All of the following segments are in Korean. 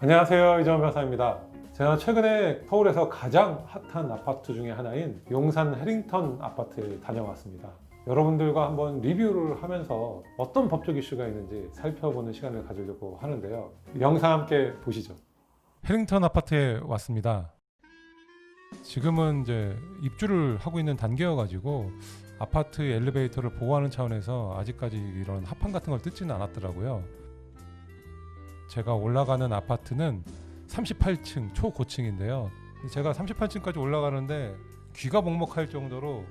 안녕하세요 이정현 변호사입니다. 제가 최근에 서울에서 가장 핫한 아파트 중에 하나인 용산 해링턴 아파트에 다녀왔습니다. 여러분들과 한번 리뷰를 하면서 어떤 법적 이슈가 있는지 살펴보는 시간을 가지려고 하는데요. 영상 함께 보시죠. 해링턴 아파트에 왔습니다. 지금은 이제 입주를 하고 있는 단계여가지고 아파트 엘리베이터를 보호하는 차원에서 아직까지 이런 합판 같은 걸 뜯지는 않았더라고요. 제가 올라가는 아파트는 38층 초고층인데요. 제가 38층까지 올라가는데 귀가 먹먹할 정도로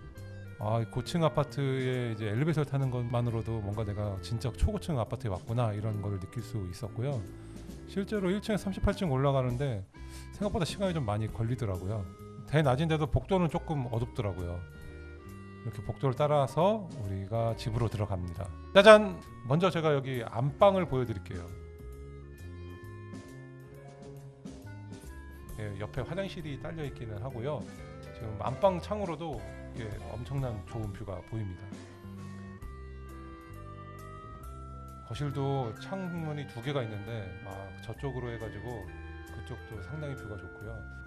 아, 이 고층 아파트에 이제 엘리베이터를 타는 것만으로도 뭔가 내가 진짜 초고층 아파트에 왔구나 이런 걸 느낄 수 있었고요. 실제로 1층에 38층 올라가는데 생각보다 시간이 좀 많이 걸리더라고요. 대낮인데도 복도는 조금 어둡더라고요. 이렇게 복도를 따라서 우리가 집으로 들어갑니다. 짜잔! 먼저 제가 여기 안방을 보여드릴게요. 예, 옆에 화장실이 딸려 있기는 하고요. 지금 안방 창으로도 이게 엄청난 좋은 뷰가 보입니다. 거실도 창문이 두 개가 있는데 막 저쪽으로 해가지고 그쪽도 상당히 뷰가 좋고요.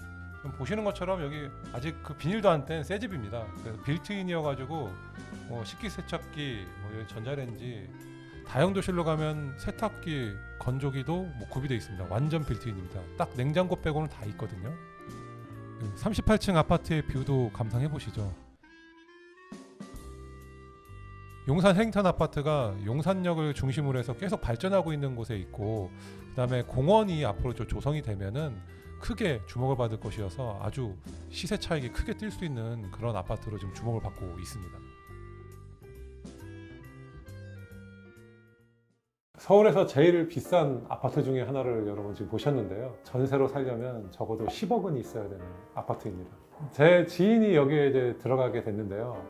보시는 것처럼 여기 아직 그 비닐도 안 뗀 새 집입니다. 그래서 빌트인이어가지고 뭐 식기세척기, 뭐 전자레인지 다용도실로 가면 세탁기, 건조기도 뭐 구비되어 있습니다. 완전 빌트인입니다. 딱 냉장고 빼고는 다 있거든요. 38층 아파트의 뷰도 감상해 보시죠. 용산 행턴 아파트가 용산역을 중심으로 해서 계속 발전하고 있는 곳에 있고 그다음에 공원이 앞으로 좀 조성이 되면은 크게 주목을 받을 것이어서 아주 시세 차익이 크게 뛸 수 있는 그런 아파트로 지금 주목을 받고 있습니다. 서울에서 제일 비싼 아파트 중에 하나를 여러분 지금 보셨는데요. 전세로 살려면 적어도 10억은 있어야 되는 아파트입니다. 제 지인이 여기에 이제 들어가게 됐는데요.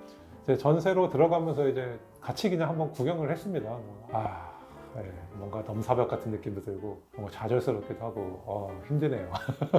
제 전세로 들어가면서 이제 같이 그냥 한번 구경을 했습니다. 아, 네, 뭔가 넘사벽 같은 느낌도 들고 뭔가 좌절스럽기도 하고 어, 힘드네요.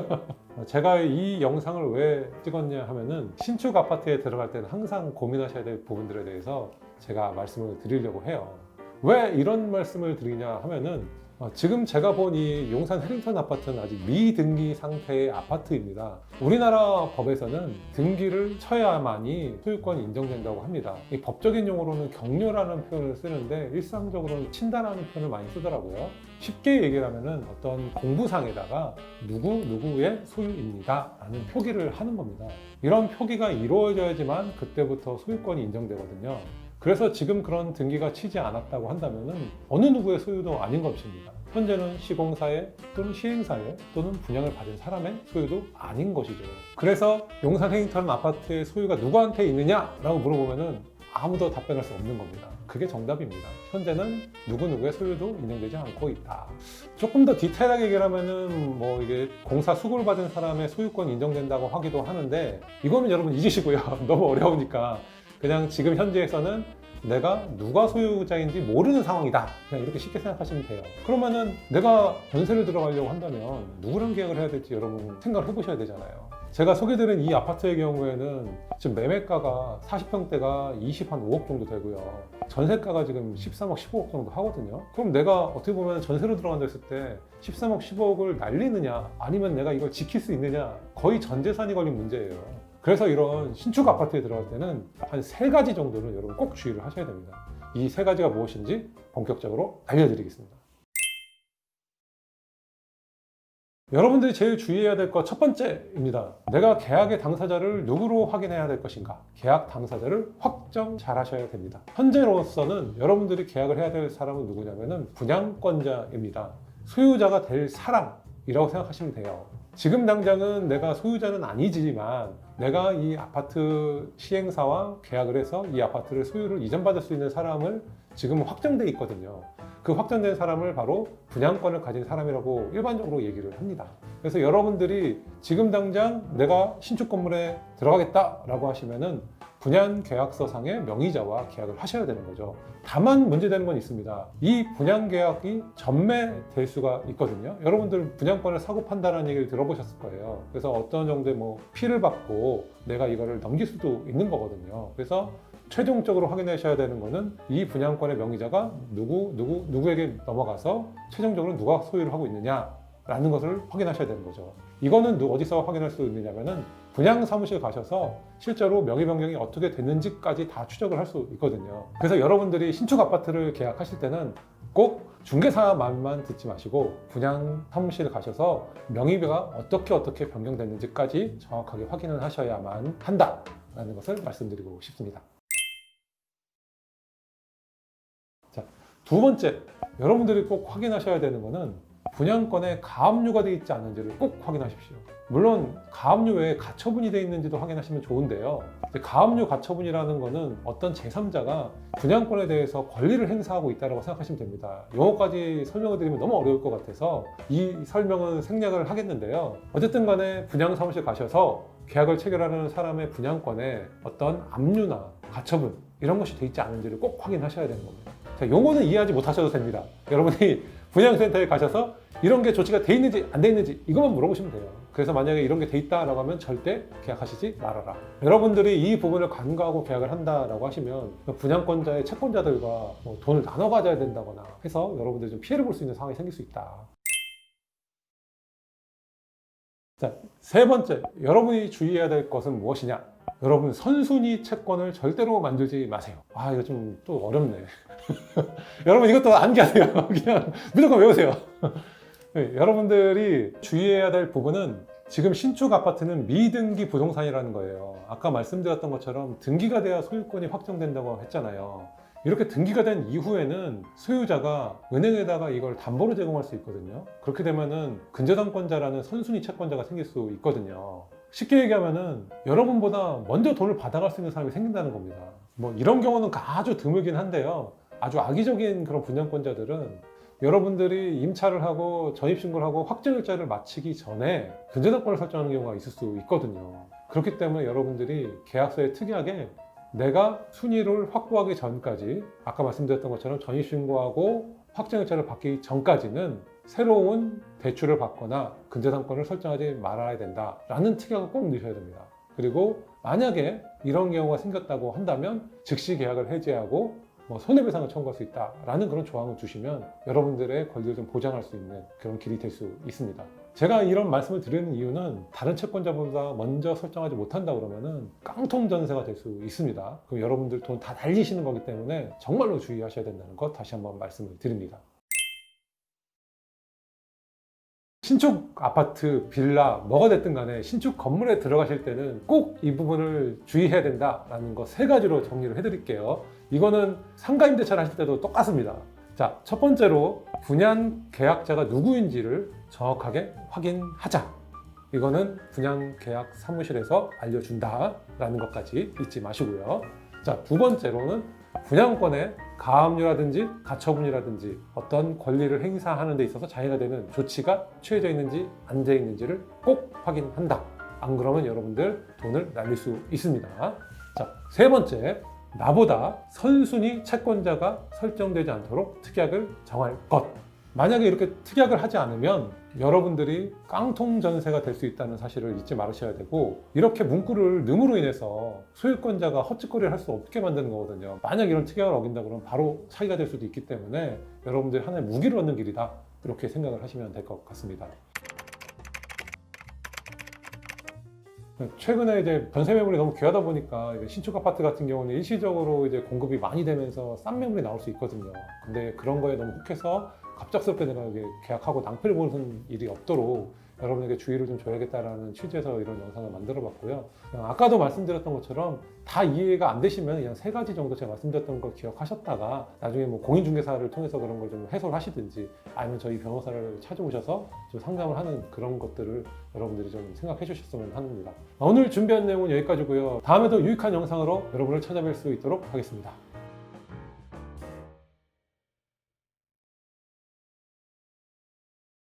제가 이 영상을 왜 찍었냐 하면은 신축 아파트에 들어갈 때는 항상 고민하셔야 될 부분들에 대해서 제가 말씀을 드리려고 해요. 왜 이런 말씀을 드리냐 하면은 어, 지금 제가 본 이 용산 해링턴 아파트는 아직 미등기 상태의 아파트입니다. 우리나라 법에서는 등기를 쳐야만이 소유권이 인정된다고 합니다. 이 법적인 용어로는 격려라는 표현을 쓰는데 일상적으로는 친다라는 표현을 많이 쓰더라고요. 쉽게 얘기를 하면은 어떤 공부상에다가 누구 누구의 소유입니다 라는 표기를 하는 겁니다. 이런 표기가 이루어져야지만 그때부터 소유권이 인정되거든요. 그래서 지금 그런 등기가 치지 않았다고 한다면은 어느 누구의 소유도 아닌 것입니다. 현재는 시공사의 또는 시행사의 또는 분양을 받은 사람의 소유도 아닌 것이죠. 그래서 용산 행턴 아파트의 소유가 누구한테 있느냐라고 물어보면은 아무도 답변할 수 없는 겁니다. 그게 정답입니다. 현재는 누구누구의 소유도 인정되지 않고 있다. 조금 더 디테일하게 얘기를 하면은 뭐 이게 공사 수고를 받은 사람의 소유권이 인정된다고 하기도 하는데 이거는 여러분 잊으시고요. 너무 어려우니까 그냥 지금 현재에서는 내가 누가 소유자인지 모르는 상황이다. 그냥 이렇게 쉽게 생각하시면 돼요. 그러면은 내가 전세를 들어가려고 한다면 누구랑 계약을 해야 될지 여러분 생각을 해보셔야 되잖아요. 제가 소개드린 이 아파트의 경우에는 지금 매매가가 40평대가 20, 한 5억 정도 되고요. 전세가가 지금 13억, 15억 정도 하거든요. 그럼 내가 어떻게 보면 전세로 들어간다 했을 때 13억, 15억을 날리느냐 아니면 내가 이걸 지킬 수 있느냐 거의 전 재산이 걸린 문제예요. 그래서 이런 신축 아파트에 들어갈 때는 한 세 가지 정도는 여러분 꼭 주의를 하셔야 됩니다. 이 세 가지가 무엇인지 본격적으로 알려드리겠습니다. 여러분들이 제일 주의해야 될 것 첫 번째입니다. 내가 계약의 당사자를 누구로 확인해야 될 것인가? 계약 당사자를 확정 잘 하셔야 됩니다. 현재로서는 여러분들이 계약을 해야 될 사람은 누구냐면은 분양권자입니다. 소유자가 될 사람이라고 생각하시면 돼요. 지금 당장은 내가 소유자는 아니지만 내가 이 아파트 시행사와 계약을 해서 이 아파트를 소유를 이전받을 수 있는 사람을 지금 확정돼 있거든요. 그 확정된 사람을 바로 분양권을 가진 사람이라고 일반적으로 얘기를 합니다. 그래서 여러분들이 지금 당장 내가 신축 건물에 들어가겠다라고 하시면은 분양 계약서상의 명의자와 계약을 하셔야 되는 거죠. 다만 문제되는 건 있습니다. 이 분양 계약이 전매될 수가 있거든요. 여러분들 분양권을 사고 판다는 얘기를 들어보셨을 거예요. 그래서 어떤 정도의 뭐 피를 받고 내가 이거를 넘길 수도 있는 거거든요. 그래서 최종적으로 확인하셔야 되는 거는 이 분양권의 명의자가 누구 누구 누구에게 넘어가서 최종적으로 누가 소유를 하고 있느냐 라는 것을 확인하셔야 되는 거죠. 이거는 누- 어디서 확인할 수 있느냐면은 분양 사무실 가셔서 실제로 명의 변경이 어떻게 됐는지까지 다 추적을 할 수 있거든요. 그래서 여러분들이 신축 아파트를 계약하실 때는 꼭 중개사 말만 듣지 마시고 분양 사무실 가셔서 명의가 어떻게 어떻게 변경됐는지까지 정확하게 확인을 하셔야만 한다라는 것을 말씀드리고 싶습니다. 자, 두 번째, 여러분들이 꼭 확인하셔야 되는 것은 분양권에 가압류가 되어 있지 않은지를 꼭 확인하십시오. 물론 가압류 외에 가처분이 되어 있는지도 확인하시면 좋은데요. 가압류 가처분이라는 것은 어떤 제3자가 분양권에 대해서 권리를 행사하고 있다고 생각하시면 됩니다. 용어까지 설명을 드리면 너무 어려울 것 같아서 이 설명은 생략을 하겠는데요. 어쨌든 간에 분양 사무실 가셔서 계약을 체결하는 사람의 분양권에 어떤 압류나 가처분 이런 것이 돼 있지 않은지를 꼭 확인하셔야 되는 겁니다. 자, 용어는 이해하지 못하셔도 됩니다. 여러분이 분양센터에 가셔서 이런 게 조치가 돼 있는지 안 돼 있는지 이것만 물어보시면 돼요. 그래서 만약에 이런 게 돼 있다라고 하면 절대 계약하시지 말아라. 여러분들이 이 부분을 간과하고 계약을 한다라고 하시면 분양권자의 채권자들과 뭐 돈을 나눠 가져야 된다거나 해서 여러분들이 좀 피해를 볼 수 있는 상황이 생길 수 있다. 자, 세 번째, 여러분이 주의해야 될 것은 무엇이냐? 여러분 선순위 채권을 절대로 만들지 마세요. 아 이거 좀 또 어렵네. 여러분 이것도 암기하세요. 그냥 무조건 외우세요. 네, 여러분들이 주의해야 될 부분은 지금 신축 아파트는 미등기 부동산이라는 거예요. 아까 말씀드렸던 것처럼 등기가 돼야 소유권이 확정된다고 했잖아요. 이렇게 등기가 된 이후에는 소유자가 은행에다가 이걸 담보로 제공할 수 있거든요. 그렇게 되면은 근저당권자라는 선순위 채권자가 생길 수 있거든요. 쉽게 얘기하면은 여러분보다 먼저 돈을 받아갈 수 있는 사람이 생긴다는 겁니다. 뭐 이런 경우는 아주 드물긴 한데요. 아주 악의적인 그런 분양권자들은 여러분들이 임차를 하고 전입신고를 하고 확정일자를 마치기 전에 근저당권을 설정하는 경우가 있을 수 있거든요. 그렇기 때문에 여러분들이 계약서에 특이하게 내가 순위를 확보하기 전까지 아까 말씀드렸던 것처럼 전입신고하고 확정일자를 받기 전까지는 새로운 대출을 받거나 근저당권을 설정하지 말아야 된다라는 특약을 꼭 넣으셔야 됩니다. 그리고 만약에 이런 경우가 생겼다고 한다면 즉시 계약을 해지하고 뭐 손해배상을 청구할 수 있다라는 그런 조항을 주시면 여러분들의 권리를 좀 보장할 수 있는 그런 길이 될 수 있습니다. 제가 이런 말씀을 드리는 이유는 다른 채권자보다 먼저 설정하지 못한다 그러면은 깡통 전세가 될 수 있습니다. 그럼 여러분들 돈 다 날리시는 거기 때문에 정말로 주의하셔야 된다는 것 다시 한번 말씀을 드립니다. 신축 아파트, 빌라, 뭐가 됐든 간에 신축 건물에 들어가실 때는 꼭 이 부분을 주의해야 된다라는 거 세 가지로 정리를 해드릴게요. 이거는 상가임대차를 하실 때도 똑같습니다. 자, 첫 번째로 분양 계약자가 누구인지를 정확하게 확인하자. 이거는 분양 계약 사무실에서 알려준다라는 것까지 잊지 마시고요. 자, 두 번째로는 분양권에 가압류라든지 가처분이라든지 어떤 권리를 행사하는 데 있어서 장애가 되는 조치가 취해져 있는지 안 돼 있는지를 꼭 확인한다. 안 그러면 여러분들 돈을 날릴 수 있습니다. 자, 세 번째. 나보다 선순위 채권자가 설정되지 않도록 특약을 정할 것. 만약에 이렇게 특약을 하지 않으면 여러분들이 깡통 전세가 될 수 있다는 사실을 잊지 말으셔야 되고 이렇게 문구를 넣음으로 인해서 소유권자가 헛짓거리를 할 수 없게 만드는 거거든요. 만약 이런 특약을 어긴다 그러면 바로 사기가 될 수도 있기 때문에 여러분들이 하나의 무기를 얻는 길이다. 이렇게 생각을 하시면 될 것 같습니다. 최근에 이제 전세 매물이 너무 귀하다 보니까 신축 아파트 같은 경우는 일시적으로 이제 공급이 많이 되면서 싼 매물이 나올 수 있거든요. 근데 그런 거에 너무 혹해서 갑작스럽게 내가 이게 계약하고 낭패를 보는 일이 없도록 여러분에게 주의를 좀 줘야겠다라는 취지에서 이런 영상을 만들어 봤고요. 아까도 말씀드렸던 것처럼 다 이해가 안 되시면 그냥 세 가지 정도 제가 말씀드렸던 걸 기억하셨다가 나중에 뭐 공인중개사를 통해서 그런 걸 좀 해소를 하시든지 아니면 저희 변호사를 찾아오셔서 좀 상담을 하는 그런 것들을 여러분들이 좀 생각해 주셨으면 합니다. 오늘 준비한 내용은 여기까지고요. 다음에도 유익한 영상으로 여러분을 찾아뵐 수 있도록 하겠습니다.